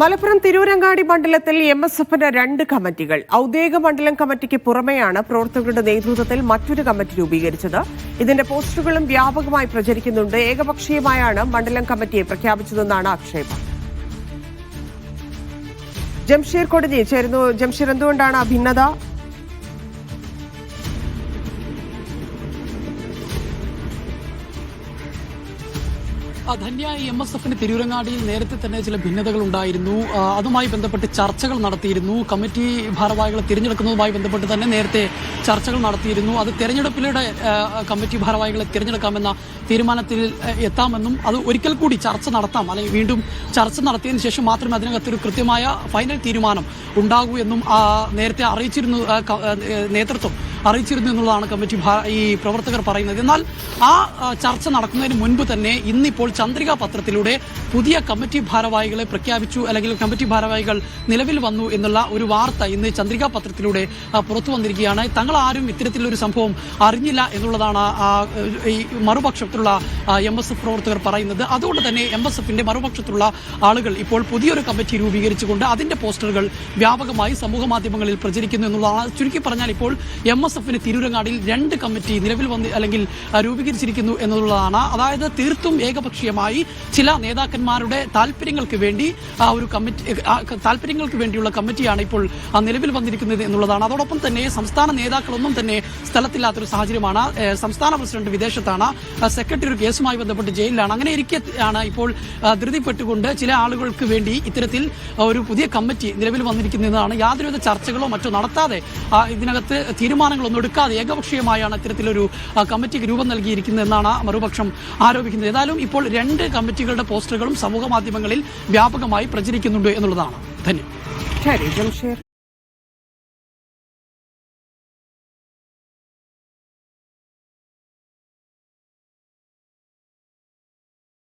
മലപ്പുറം തിരൂരങ്ങാടി മണ്ഡലത്തിൽ M S എഫിന്റെ രണ്ട് കമ്മിറ്റികൾ ഔദ്യോഗിക മണ്ഡലം കമ്മിറ്റിക്ക് പുറമെയാണ് പ്രവർത്തകരുടെ നേതൃത്വത്തിൽ മറ്റൊരു കമ്മിറ്റി രൂപീകരിച്ചത്. ഇതിന്റെ പോസ്റ്ററുകളും വ്യാപകമായി പ്രചരിക്കുന്നുണ്ട്. ഏകപക്ഷീയമായാണ് മണ്ഡലം കമ്മിറ്റിയെ പ്രഖ്യാപിച്ചതെന്നാണ് ആക്ഷേപം. ജംഷീർ കൊടിഞ്ഞി ചേരുന്നു. ജംഷീർ എന്തുകൊണ്ടാണ് ആ ഭിന്നത ധന്യ എം എസ് എഫിന് തിരൂരങ്ങാടിയിൽ നേരത്തെ തന്നെ ചില ഭിന്നതകൾ ഉണ്ടായിരുന്നു. അതുമായി ബന്ധപ്പെട്ട് ചർച്ചകൾ നടത്തിയിരുന്നു. കമ്മിറ്റി ഭാരവാഹികളെ തിരഞ്ഞെടുക്കുന്നതുമായി ബന്ധപ്പെട്ട് തന്നെ നേരത്തെ ചർച്ചകൾ നടത്തിയിരുന്നു. അത് തെരഞ്ഞെടുപ്പിലൂടെ കമ്മിറ്റി ഭാരവാഹികളെ തിരഞ്ഞെടുക്കാമെന്ന തീരുമാനത്തിൽ എത്താമെന്നും അത് ഒരിക്കൽ കൂടി ചർച്ച നടത്താം. അല്ലെങ്കിൽ വീണ്ടും ചർച്ച നടത്തിയതിനു ശേഷം മാത്രമേ അതിനകത്തൊരു കൃത്യമായ ഫൈനൽ തീരുമാനം ഉണ്ടാകൂ എന്നും നേരത്തെ അറിയിച്ചിരുന്നു നേതൃത്വം. അറിയിച്ചിരുന്നു എന്നുള്ളതാണ് കമ്മിറ്റി ഈ പ്രവർത്തകർ പറയുന്നത്. എന്നാൽ ആ ചർച്ച നടക്കുന്നതിന് മുൻപ് തന്നെ ഇന്നിപ്പോൾ ചന്ദ്രിക പത്രത്തിലൂടെ പുതിയ കമ്മിറ്റി ഭാരവാഹികളെ പ്രഖ്യാപിച്ചു അല്ലെങ്കിൽ കമ്മിറ്റി ഭാരവാഹികൾ നിലവിൽ വന്നു എന്നുള്ള ഒരു വാർത്ത ഇന്ന് ചന്ദ്രിക പത്രത്തിലൂടെ പുറത്തു വന്നിരിക്കുകയാണ്. തങ്ങൾ ആരും ഇത്തരത്തിലൊരു സംഭവം അറിഞ്ഞില്ല എന്നുള്ളതാണ് ഈ മറുപക്ഷത്തുള്ള എം എസ് എഫ് പ്രവർത്തകർ പറയുന്നത്. അതുകൊണ്ട് തന്നെ എം എസ് എഫിന്റെ മറുപക്ഷത്തുള്ള ആളുകൾ ഇപ്പോൾ പുതിയൊരു കമ്മിറ്റി രൂപീകരിച്ചുകൊണ്ട് അതിന്റെ പോസ്റ്ററുകൾ വ്യാപകമായി സമൂഹ മാധ്യമങ്ങളിൽ പ്രചരിക്കുന്നു എന്നുള്ളതാണ്. ചുരുക്കി പറഞ്ഞാൽ ഇപ്പോൾ എം എസ് എഫിന് തിരൂരങ്ങാടിയിൽ രണ്ട് കമ്മിറ്റി നിലവിൽ വന്ന് അല്ലെങ്കിൽ രൂപീകരിച്ചിരിക്കുന്നു എന്നുള്ളതാണ്. അതായത് തീർത്തും ഏകപക്ഷീയമായി ചില നേതാക്കന്മാരുടെ താല്പര്യങ്ങൾക്ക് വേണ്ടി ആ ഒരു കമ്മിറ്റി താല്പര്യങ്ങൾക്ക് വേണ്ടിയുള്ള കമ്മിറ്റിയാണ് ഇപ്പോൾ നിലവിൽ വന്നിരിക്കുന്നത് എന്നുള്ളതാണ്. അതോടൊപ്പം തന്നെ സംസ്ഥാന നേതാക്കളൊന്നും തന്നെ സ്ഥലത്തില്ലാത്തൊരു സാഹചര്യമാണ്. സംസ്ഥാന പ്രസിഡന്റ് വിദേശത്താണ്. സെക്രട്ടറി ഒരു കേസുമായി ബന്ധപ്പെട്ട് ജയിലിലാണ്. അങ്ങനെ ഇരിക്കാണ് ഇപ്പോൾ ധൃതിപ്പെട്ടുകൊണ്ട് ചില ആളുകൾക്ക് വേണ്ടി ഇത്തരത്തിൽ ഒരു പുതിയ കമ്മിറ്റി നിലവിൽ വന്നിരിക്കുന്നതാണ്. യാതൊരുവിധ ചർച്ചകളോ മറ്റോ നടത്താതെ ഇതിനകത്ത് ഇതിനകത്ത് തീരുമാനങ്ങളൊന്നും എടുക്കാതെ ഏകപക്ഷീയമായാണ് ഇത്തരത്തിലൊരു കമ്മിറ്റിക്ക് രൂപം നൽകിയിരിക്കുന്നത് എന്നാണ് മറുപക്ഷം ആരോപിക്കുന്നത്. ഏതായാലും ഇപ്പോൾ രണ്ട് കമ്മിറ്റികളുടെ പോസ്റ്ററുകളും സമൂഹ മാധ്യമങ്ങളിൽ വ്യാപകമായി പ്രചരിക്കുന്നുണ്ട് എന്നുള്ളതാണ്. ധന്യം